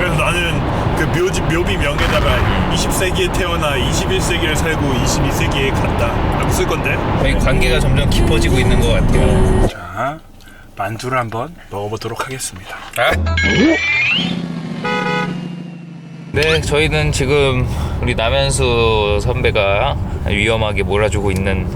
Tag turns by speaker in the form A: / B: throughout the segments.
A: 그래서 나는 그 묘지, 묘비 명에다가 20세기에 태어나 21세기를 살고 22세기에 간다. 라고 쓸 건데?
B: 저희 관계가 점점 깊어지고 있는 것 같아요.
A: 자 만두를 한번 먹어보도록 하겠습니다.
B: 네, 저희는 지금 우리 남현수 선배가 위험하게 몰아주고 있는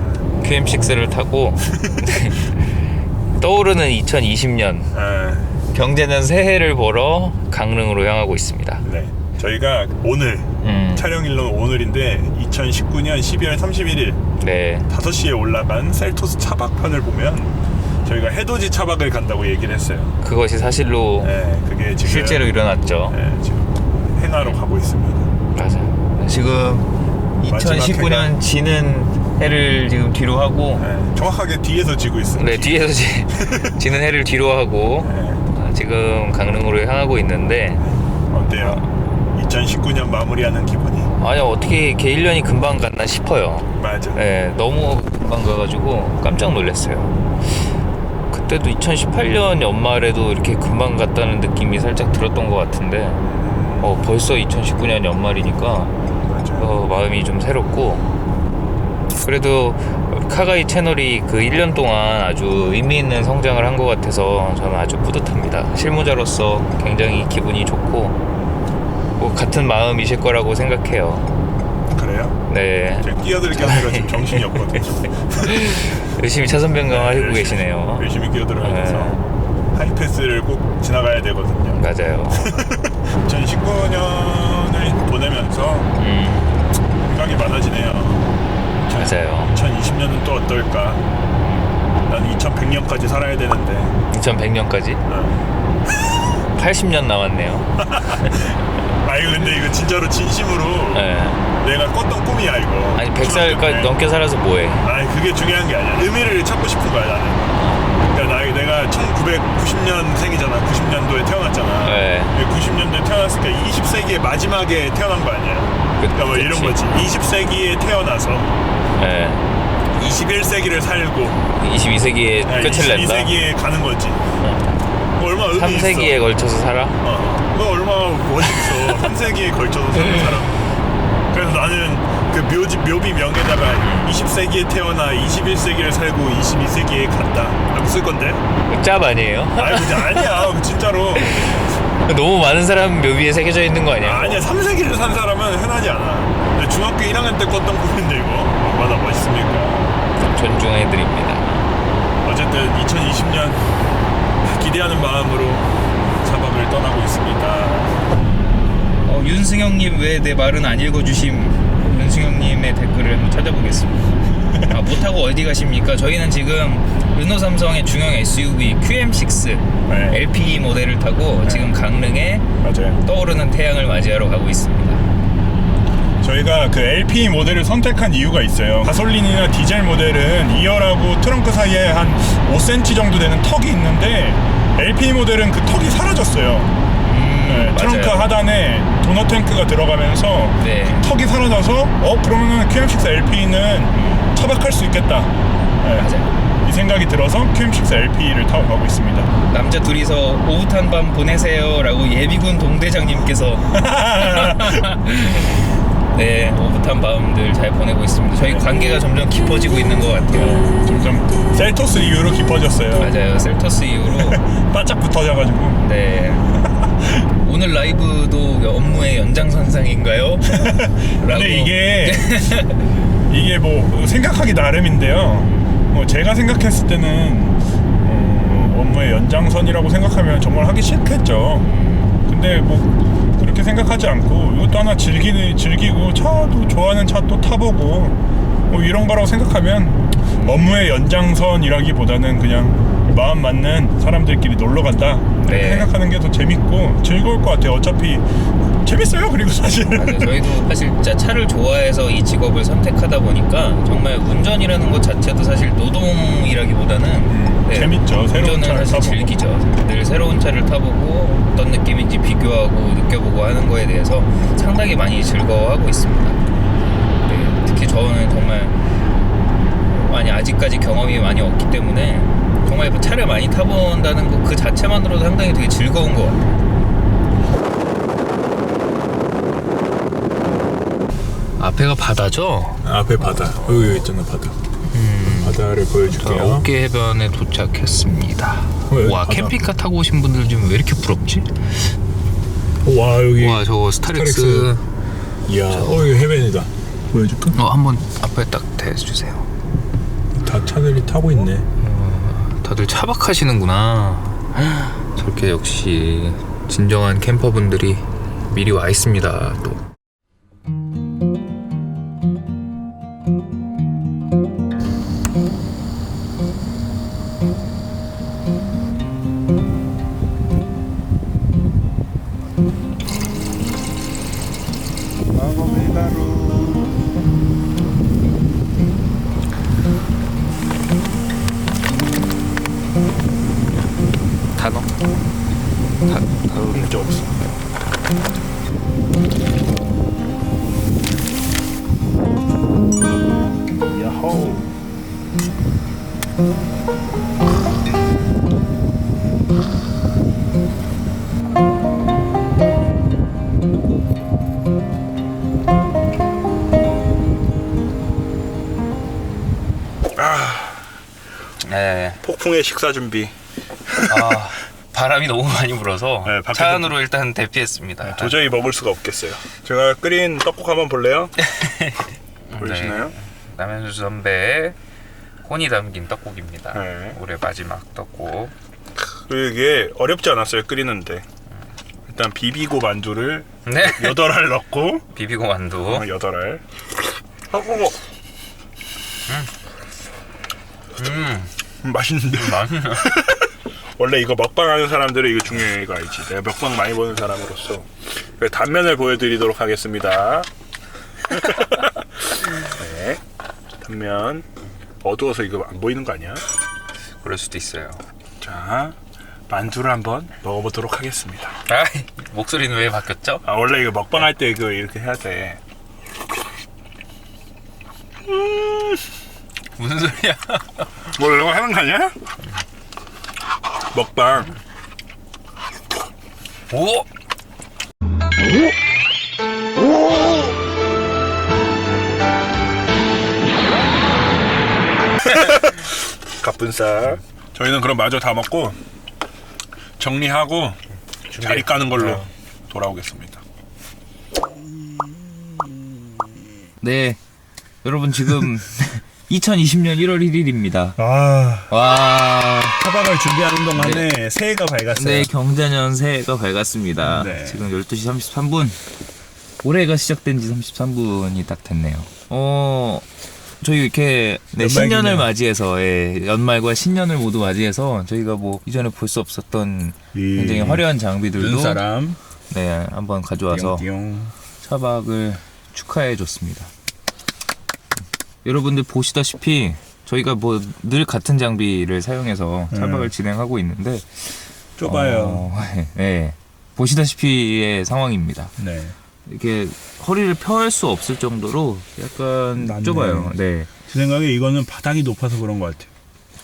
B: QM6를 타고 떠오르는 2020년.
A: 에,
B: 경제는 새해를 보러 강릉으로 향하고 있습니다.
A: 네 저희가 오늘
B: 음,
A: 촬영일로는 오늘인데 2019년 12월 31일
B: 네,
A: 5시에 올라간 셀토스 차박편을 보면 저희가 해돋이 차박을 간다고 얘기를 했어요
B: 그것이 사실로
A: 네 그게 지금
B: 실제로 일어났죠.
A: 네, 지금 행하러 가고 있습니다
B: 맞아요. 지금
A: 마지막
B: 2019년 지는 해를 지금 뒤로 하고
A: 네, 정확하게 뒤에서 지고 있습니다
B: 네 뒤에서 지, 지는 해를 뒤로 하고
A: 네,
B: 아, 지금 강릉으로 향하고 있는데
A: 어때요? 2019년 마무리하는 기분이
B: 아니 어떻게 이렇게 1년이 금방 갔나 싶어요.
A: 맞아
B: 네, 너무 금방 가가지고 깜짝 놀랐어요. 그때도 2018년 연말에도 이렇게 금방 갔다는 느낌이 살짝 들었던 것 같은데 어, 벌써 2019년 연말이니까
A: 맞아
B: 어, 마음이 좀 새롭고 그래도 카가이 채널이 그 1년 동안 아주 의미 있는 성장을 한 것 같아서 저는 아주 뿌듯합니다. 실무자로서 굉장히 기분이 좋고 뭐 같은 마음이실 거라고 생각해요.
A: 그래요?
B: 네,
A: 제가 끼어들게 하느라 지금 정신이 없거든요
B: 열심히 차선 변경하고
A: 열심히-
B: 계시네요.
A: 열심히 끼어들어가면서 하이패스를 꼭 지나가야 되거든요
B: 맞아요.
A: 2019년을 보내면서
B: 음,
A: 생각이 많아지네요
B: 맞아요.
A: 2020년은 또 어떨까 난 2100년까지 살아야 되는데
B: 2100년까지
A: 어.
B: 80년 남았네요.
A: 아 이거 근데 이거 진짜로 진심으로
B: 네.
A: 내가 꿨던 꿈이야 이거
B: 아니
A: 중학교
B: 100살까지
A: 때.
B: 넘게 살아서 뭐해?
A: 아니 그게 중요한 게 아니야 의미를 찾고 싶은 거야 나는 1990년생이잖아 90년도에 태어났잖아
B: 네.
A: 90년도에 태어났으니까 20세기의 마지막에 태어난 거 아니야
B: 그-
A: 그러니까 뭐 이런
B: 그치.
A: 거지 20세기에 태어나서
B: 네.
A: 21세기를 살고
B: 22세기에 끝을 낸다.
A: 22세기에 가는 거지 뭐 얼마나 의미
B: 3세기에
A: 있어
B: 걸쳐서 살아?
A: 어, 너 얼마나 멋있어 3세기에 걸쳐서 사는 사람 그래서 나는 그 묘지, 묘비 명에다가 20세기에 태어나 21세기를 살고 22세기에 간다. 라고 쓸 건데?
B: 짭 아니에요?
A: 아니 근데 아니야. 진짜로.
B: 너무 많은 사람 묘비에 새겨져 있는 거 아니야?
A: 아니야 3세기를 산 사람은 흔하지 않아. 근데 중학교 1학년 때 꿨던 꿈인데 이거. 얼마나 멋있습니까?
B: 존중해드립니다.
A: 어쨌든 2020년 기대하는 마음으로 차박을 떠나고 있습니다.
B: 어, 윤승영님 왜 내 말은 안 읽어주심? 윤승영님의 댓글을 한번 찾아보겠습니다. 아, 못하고 어디 가십니까? 저희는 지금 르노 삼성의 중형 SUV QM6
A: 네.
B: LPE 모델을 타고 지금 강릉에
A: 맞아요
B: 떠오르는 태양을 맞이하러 가고 있습니다.
A: 저희가 그 LP 모델을 선택한 이유가 있어요. 가솔린이나 디젤 모델은 2열하고 트렁크 사이에 한 5cm 정도 되는 턱이 있는데 LP 모델은 그 턱이 사라졌어요.
B: 음,
A: 네, 트렁크
B: 맞아요.
A: 하단에 도너 탱크가 들어가면서
B: 네.
A: 턱이 사라져서 어 그러면은 QM6 LP는 차박할 수 있겠다. 네,
B: 맞아요.
A: 이 생각이 들어서 QM6 LP를 타고 가고 있습니다.
B: 남자 둘이서 오붓한 밤 보내세요라고 예비군 동대장님께서 네 오붓한 밤들 잘 보내고 있습니다. 저희 관계가 점점 깊어지고 있는 것 같아요.
A: 점점 셀토스 이후로 깊어졌어요.
B: 맞아요. 셀토스 이후로
A: 바짝 붙어져가지고.
B: 네 오늘 라이브도 업무의 연장선상인가요? 라고.
A: 근데 이게 이게 뭐 생각하기 나름인데요. 뭐 제가 생각했을 때는 어, 업무의 연장선이라고 생각하면 정말 하기 싫겠죠. 근데 뭐 그렇게 생각하지 않고 이것도 하나 즐기는 즐기고 차도 좋아하는 차 또 타보고 뭐 이런 거라고 생각하면 업무의 연장선이라기보다는 그냥 마음 맞는 사람들끼리 놀러 간다 이렇게
B: 네.
A: 생각하는 게 더 재밌고 즐거울 것 같아요. 어차피 재밌어요. 그리고 사실.
B: 맞아요. 저희도 사실 진짜 차를 좋아해서 이 직업을 선택하다 보니까 정말 운전이라는 것 자체도 사실 노동이라기보다는
A: 음, 재밌죠. 새로운 차를
B: 사실
A: 타보고.
B: 즐기죠. 늘 새로운 차를 타보고 어떤 느낌인지 비교하고 느껴보고 하는 거에 대해서 상당히 많이 즐거워하고 있습니다. 네, 특히 저는 정말 많이 아직까지 경험이 많이 없기 때문에 많이 타본다는 그 자체만으로도 상당히 되게 즐거운 것 같아요. 앞에가 바다죠?
A: 앞에 바다. 여기, 여기 있잖아 바다. 음, 바다를 보여줄게요.
B: 어깨 해변에 도착했습니다.
A: 어,
B: 와
A: 바다.
B: 캠핑카 타고 오신 분들 좀 왜 이렇게 부럽지?
A: 와 여기.
B: 와 저거 스타렉스.
A: 이야. 저... 어 여기 해변이다. 보여줄까?
B: 어 한번 앞에 딱 대주세요.
A: 다 차들이 타고 있네.
B: 다들 차박하시는구나. 저렇게 역시 진정한 캠퍼분들이 미리 와 있습니다. 또.
A: 야호.
B: 네.
A: 폭풍의 식사 준비.
B: 아, 바람이 너무 많이 불어서
A: 네, 밖에서-
B: 차 안으로 일단 대피했습니다.
A: 도저히 먹을 수가 없겠어요. 제가 끓인 떡국 한번 볼래요? 보이시나요?
B: 네. 남현수 선배의 혼이 담긴 떡국입니다.
A: 네.
B: 올해 마지막 떡국.
A: 그리고 이게 어렵지 않았어요. 끓이는데. 일단 비비고 만두를
B: 네.
A: 여덟 알 넣고
B: 비비고 만두.
A: 어, 여덟 알. 하고
B: 음,
A: 음, 맛있는데.
B: 맛있네.
A: 원래 이거 먹방하는 사람들은 이거 중요해 이거 알지? 내가 먹방 많이 보는 사람으로서 그래서 단면을 보여드리도록 하겠습니다. 네, 단면 어두워서 이거 안 보이는 거 아니야?
B: 그럴 수도 있어요.
A: 자, 만두를 한번 먹어보도록 하겠습니다.
B: 아, 목소리는 왜 바뀌었죠?
A: 아 원래 이거 먹방 할 때 이거 이렇게 해야 돼.
B: 무슨 소리야?
A: 원래 이거 하는 거 아니야? 먹방.
B: 오!
A: 가뿐살. 저희는 그럼 마저 다 먹고 정리하고 자리 까는 걸로
B: 어.
A: 돌아오겠습니다.
B: 네. 여러분 지금 2020년 1월 1일입니다.
A: 아,
B: 와.
A: 타박을 준비하는 동안에 새해가 밝았어요.
B: 네, 경자년 새해가 밝았습니다.
A: 네.
B: 지금 12시 33분. 올해가 시작된 지 33분이 딱 됐네요. 어, 저희 이렇게 네. 신년을 맞이해서, 예, 연말과 신년을 모두 맞이해서 저희가 뭐 이전에 볼 수 없었던
A: 이
B: 굉장히 화려한 장비들도
A: 눈사람,
B: 네, 한번 가져와서
A: 띠용띠용.
B: 차박을 축하해 줬습니다. 여러분들 보시다시피 저희가 뭐 늘 같은 장비를 사용해서 차박을
A: 음.
B: 진행하고 있는데
A: 좁아요.
B: 어, 네. 보시다시피의 상황입니다.
A: 네.
B: 이렇게 허리를 펴할 수 없을 정도로 약간
A: 낮네.
B: 좁아요. 네.
C: 제 생각에 이거는 바닥이 높아서 그런 것 같아요.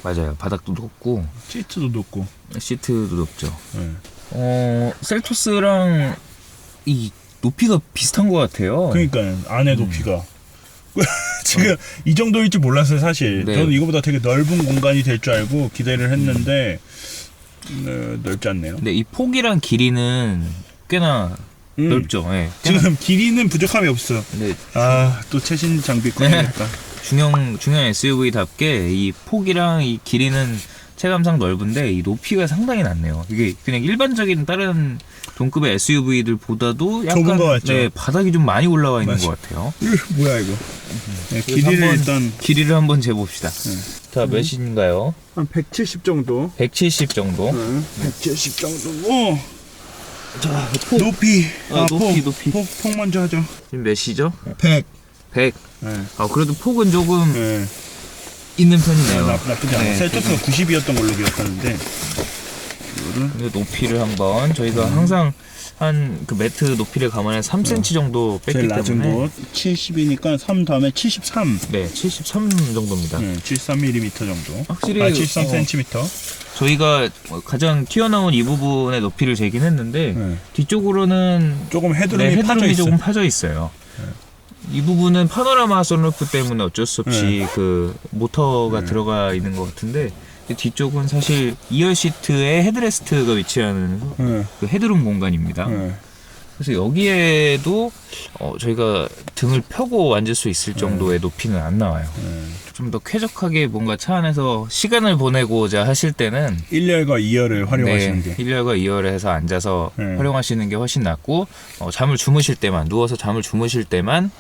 B: 맞아요. 바닥도 높고
C: 시트도 높고.
B: 시트도 높죠.
C: 네.
B: 어, 셀토스랑 이 높이가 비슷한 것 같아요.
C: 그러니까 안에 높이가 지금 이 정도일 줄 몰랐어요 사실.
B: 네.
C: 저는 이거보다 되게 넓은 공간이 될 줄 알고 기대를 했는데 어, 넓지 않네요.
B: 근데 이 폭이랑 길이는 꽤나
C: 음.
B: 넓죠. 예. 꽤나
C: 지금 길이는 부족함이 없어.
B: 근데
C: 아또 최신 장비 꺼내겠다.
B: 중형 중형 SUV답게 이 폭이랑 이 길이는 체감상 넓은데 이 높이가 상당히 낮네요. 이게 그냥 일반적인 다른 동급의 SUV들보다도 약간? 네, 바닥이 좀 많이 올라와 있는
C: 맞아.
B: 것 같아요.
C: 뭐야 이거? 네, 길이를
B: 한번
C: 일단
B: 길이를 한번 재봅시다. 자 몇인가요?
C: 한 170 정도.
B: 170 정도.
C: 응, 170 정도고. 자 높이.
B: 아, 높이,
C: 폭,
B: 높이.
C: 폭, 폭 먼저 하죠.
B: 지금 몇이죠?
C: 100.
B: 100.
C: 네.
B: 아 그래도 폭은 조금
C: 네.
B: 있는 편이네요.
C: 나, 나쁘지 않아.
B: 네,
C: 셀토스가 90이었던 걸로 기억하는데.
B: 근데 높이를 한번 저희가 항상 한 그 매트 높이를 감안해 3cm 정도 뺐기
C: 제일 낮은
B: 때문에
C: 곳 70이니까 3 다음에 73.
B: 네, 73 정도입니다.
C: 네, 73mm 정도.
B: 확실히
C: 아, 73cm.
B: 어, 저희가 가장 튀어나온 이 부분의 높이를 재긴 했는데
C: 네.
B: 뒤쪽으로는
C: 조금 헤드룸이
B: 네,
C: 파져
B: 헤드룸이
C: 있어.
B: 조금 파져 있어요. 이 부분은 파노라마 선루프 때문에 어쩔 수 없이
A: 네.
B: 그 모터가 들어가 있는 것 같은데 이 뒤쪽은 사실 2열 시트에 헤드레스트가 위치하는
A: 네.
B: 그 헤드룸 공간입니다.
A: 네.
B: 그래서 여기에도 어, 저희가 등을 펴고 앉을 수 있을 정도의 높이는 안 나와요.
A: 네.
B: 좀더 쾌적하게 뭔가 차 안에서 시간을 보내고자 하실 때는
A: 1열과 2열을 활용하시는
B: 네,
A: 게
B: 1열과 2열을 해서 앉아서
A: 네.
B: 활용하시는 게 훨씬 낫고 어, 잠을 주무실 때만 누워서 잠을 주무실 때만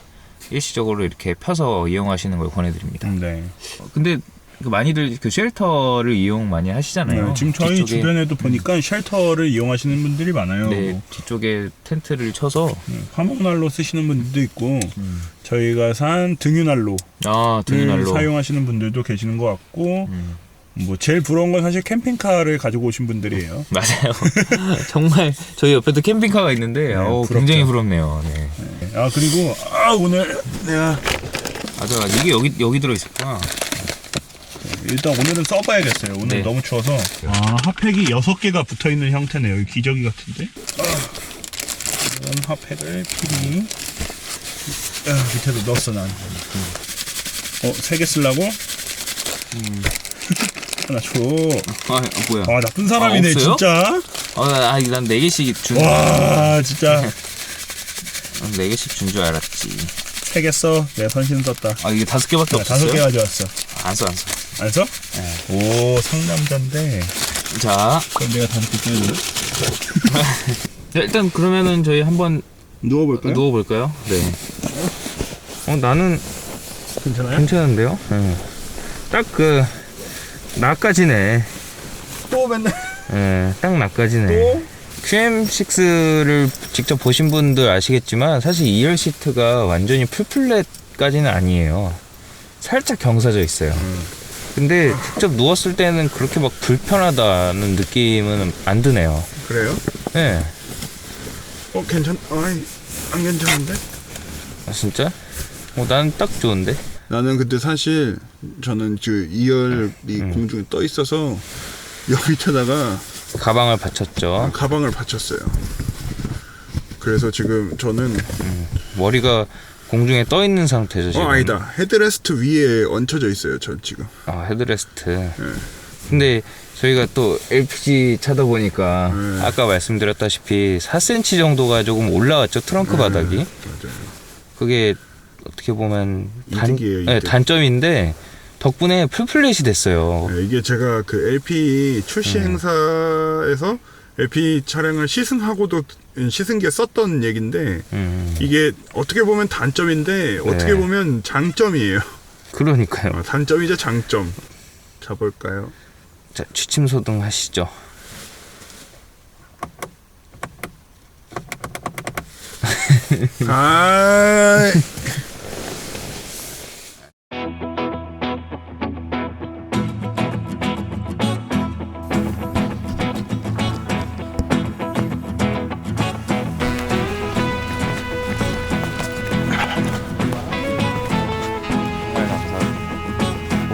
B: 일시적으로 이렇게 펴서 이용하시는 걸 권해드립니다.
A: 네.
B: 어, 근데 그 많이들 그 쉘터를 이용 많이 하시잖아요.
A: 네, 지금 저희
B: 뒤쪽에-
A: 주변에도 보니까 쉘터를 이용하시는 분들이 많아요.
B: 네, 뒤쪽에 텐트를 쳐서
A: 네, 화목난로 쓰시는 분들도 있고
B: 음.
A: 저희가 산 등유난로를
B: 아 등유난로
A: 사용하시는 분들도 계시는 것 같고
B: 음.
A: 뭐 제일 부러운 건 사실 캠핑카를 가지고 오신 분들이에요.
B: 맞아요. 정말 저희 옆에도 캠핑카가 있는데 어,
A: 부럽죠.
B: 굉장히 부럽네요. 네.
A: 네. 아 그리고 아 오늘 내가
B: 맞아, 이게 여기 여기 들어 있었구나.
A: 일단 오늘은 써봐야겠어요. 오늘
B: 네.
A: 너무 추워서. 아 핫팩이 6개가 붙어 있는 형태네요. 여기 기저귀 같은데. 아, 이런 핫팩을 필히 아, 밑에도 넣었어 난. 어, 3개 쓰려고? 음. 하나 줘.
B: 아, 뭐야?
A: 아, 나쁜 사람이네,
B: 아, 없어요?
A: 진짜.
B: 어, 나, 아, 난네 개씩 준,
A: 와, 진짜.
B: 네 개씩 준 줄 알았지.
A: 3개 써. 내가 선신 썼다.
B: 아, 이게 다섯 개밖에
A: 야, 다섯
B: 없었어요?
A: 개 가져왔어.
B: 안 써, 안 써.
A: 안 써? 오, 상남자인데.
B: 자,
A: 그럼 내가 다섯 개 써야
B: 자, 일단 그러면은 저희 한번
A: 누워볼까요?
B: 누워볼까요? 네. 어, 나는
A: 괜찮아요?
B: 괜찮은데요? 네. 딱 그, 나까지네.
A: 또 맨날
B: 예, 딱 나까지네.
A: 또?
B: QM6를 직접 보신 분들 아시겠지만 사실 2열 시트가 완전히 풀플랫까지는 아니에요. 살짝 경사져 있어요. 근데 직접 누웠을 때는 그렇게 막 불편하다는 느낌은 안 드네요.
A: 그래요?
B: 예.
A: 어, 괜찮, 아이, 안 괜찮은데?
B: 아, 진짜? 어, 난딱 좋은데?
D: 나는 근데 사실 저는 그 2열이
B: 음.
D: 공중에 떠 있어서 여기 밑에다가
B: 가방을 받쳤죠.
D: 가방을 받쳤어요. 그래서 지금 저는
B: 머리가 공중에 떠 있는 상태죠, 지금.
D: 어 아니다 헤드레스트 위에 얹혀져 있어요. 저 지금
B: 아, 헤드레스트. 근데 저희가 또 LPG 차다 보니까
D: 네.
B: 아까 말씀드렸다시피 4cm 정도가 조금 올라왔죠, 트렁크 바닥이.
D: 맞아요.
B: 그게 어떻게 보면 단,
D: 이득이에요,
B: 네,
D: 이득.
B: 단점인데 덕분에 풀플랫이 됐어요.
D: 네, 이게 제가 그 LP 출시
B: 음.
D: 행사에서 LP 차량을 시승하고도 시승기에 썼던 얘긴데
B: 음,
D: 이게 어떻게 보면 단점인데 어떻게 보면 장점이에요.
B: 그러니까요.
D: 어, 단점이자 장점. 자 볼까요?
B: 자, 취침 소등 하시죠.
D: 아,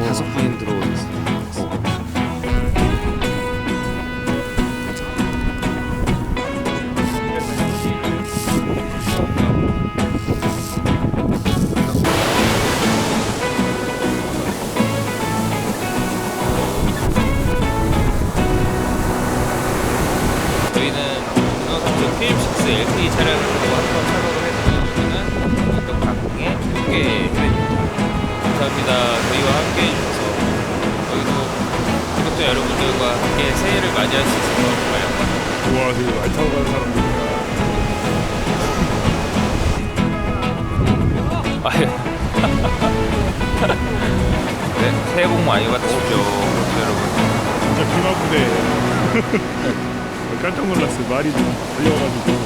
B: 다섯 분이 들어오셨어요. 여러분들과 함께 새해를 맞이할 수 있어서 정말 영광입니다.
E: 와, 되게 많이 타고 가는 사람들이야.
B: 네, 새해 복 많이 받으십시오, 여러분.
E: 진짜 비마부대. 깜짝 놀랐어. 말이 좀 걸려가지고.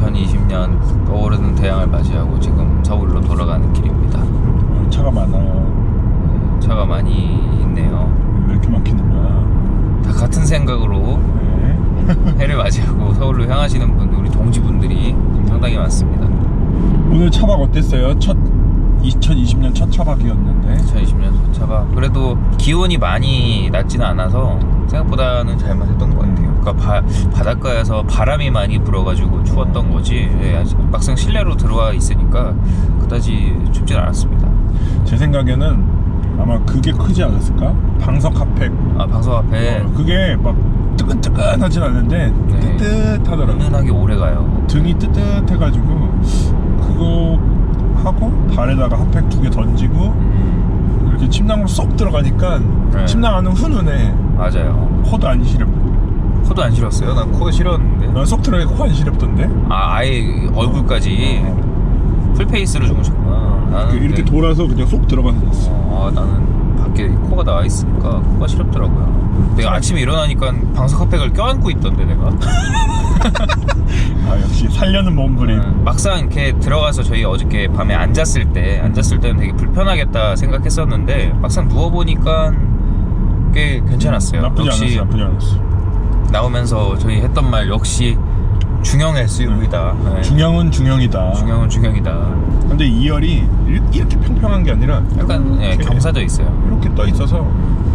B: 2020년 떠오르는 대양을 맞이하고 지금 서울로 돌아가는 길입니다.
A: 차가 많아요.
B: 차가 많이 있네요.
A: 왜 이렇게 막히는 거야?
B: 다 같은 생각으로
A: 네.
B: 해를 맞이하고 서울로 향하시는 분들, 우리 동지분들이 상당히 많습니다.
E: 오늘 차박 어땠어요? 첫
A: 2020년 첫 차박이었는데
B: 2020년 차가 그래도 기온이 많이 낮지는 않아서 생각보다는 잘만 했던 것 같아요. 그러니까 바, 바닷가에서 바람이 많이 불어가지고 추웠던 거지 예, 막상 실내로 들어와 있으니까 그다지 춥진 않았습니다.
A: 제 생각에는 아마 그게 크지 않았을까? 방석 핫팩
B: 아 방송 앞에
A: 어, 그게 막 뜨끈뜨끈하진 않은데
B: 네.
A: 뜨뜻하더라고
B: 은은하게 오래 가요.
A: 등이 뜨뜻해가지고 그거 하고 발에다가 핫팩 두 개 던지고
B: 음,
A: 침낭으로 쏙 들어가니까
B: 네.
A: 침낭 안은 훈훈해
B: 맞아요.
A: 코도 안 시렵고
B: 코도 안 싫었어요. 난코 싫었는데.
A: 난 쏙 들어가니까 코 안 시렵던데
B: 아 아예 얼굴까지 풀 페이스로 주무셨구나. 나는
A: 이렇게
B: 근데-
A: 돌아서 그냥 쏙 들어가서 잤어
B: 어, 아, 나는 밖에 코가 나와 있으니까 코가 시렵더라고요. 내가 아침에 일어나니까 방석 핫팩을 껴안고 있던데 내가.
A: 아 역시 살려는 몸부림
B: 음, 막상 이렇게 들어가서 저희 어저께 밤에 앉았을 때 앉았을 때는 되게 불편하겠다 생각했었는데 막상 누워 보니까 꽤 괜찮았어요.
A: 나쁘지
B: 역시
A: 않았어 나쁘지 않았어
B: 나오면서 저희 했던 말 역시 중형 SUV다. 네.
A: 중형은 중형이다
B: 중형은 중형이다.
A: 근데 2열이 이렇게 평평한 게 아니라
B: 약간 예,
A: 이렇게
B: 경사져 있어요.
A: 이렇게 떠 있어서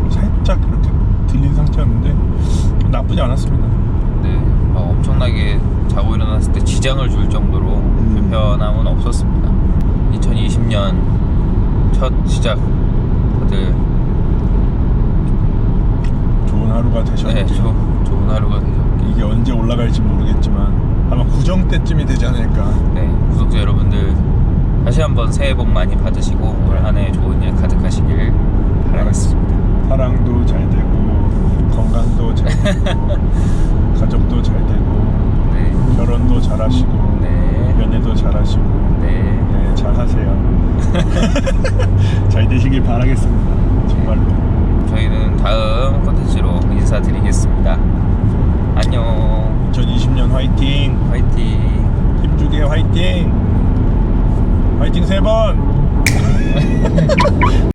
A: 살짝 이렇게 들린 상태였는데 나쁘지 않았습니다.
B: 네, 막 엄청나게 자고 일어났을 때 지장을 줄 정도로 불편함은 없었습니다. 2020년 첫 시작 다들
A: 좋은 하루가
B: 네,
A: 되셨는지
B: 조, 좋은 하루가 되셨길.
A: 이게 언제 올라갈지 모르겠지만 아마 구정 때쯤이 되지 않을까.
B: 네, 구독자 여러분들 다시 한번 새해 복 많이 받으시고 올 한해 좋은 일 가득하시길 바라겠습니다.
A: 사랑도 잘 되고 건강도 잘 되고 가족도 잘 되고
B: 네,
A: 결혼도 잘 하시고
B: 네,
A: 연애도 잘 하시고
B: 네.
A: 네, 잘 하세요. 잘 되시길 바라겠습니다. 정말로.
B: 저희는 다음 콘텐츠로 인사드리겠습니다. 안녕.
A: 2020년 화이팅!
B: 화이팅.
A: 힘주게 화이팅! 화이팅 세 번!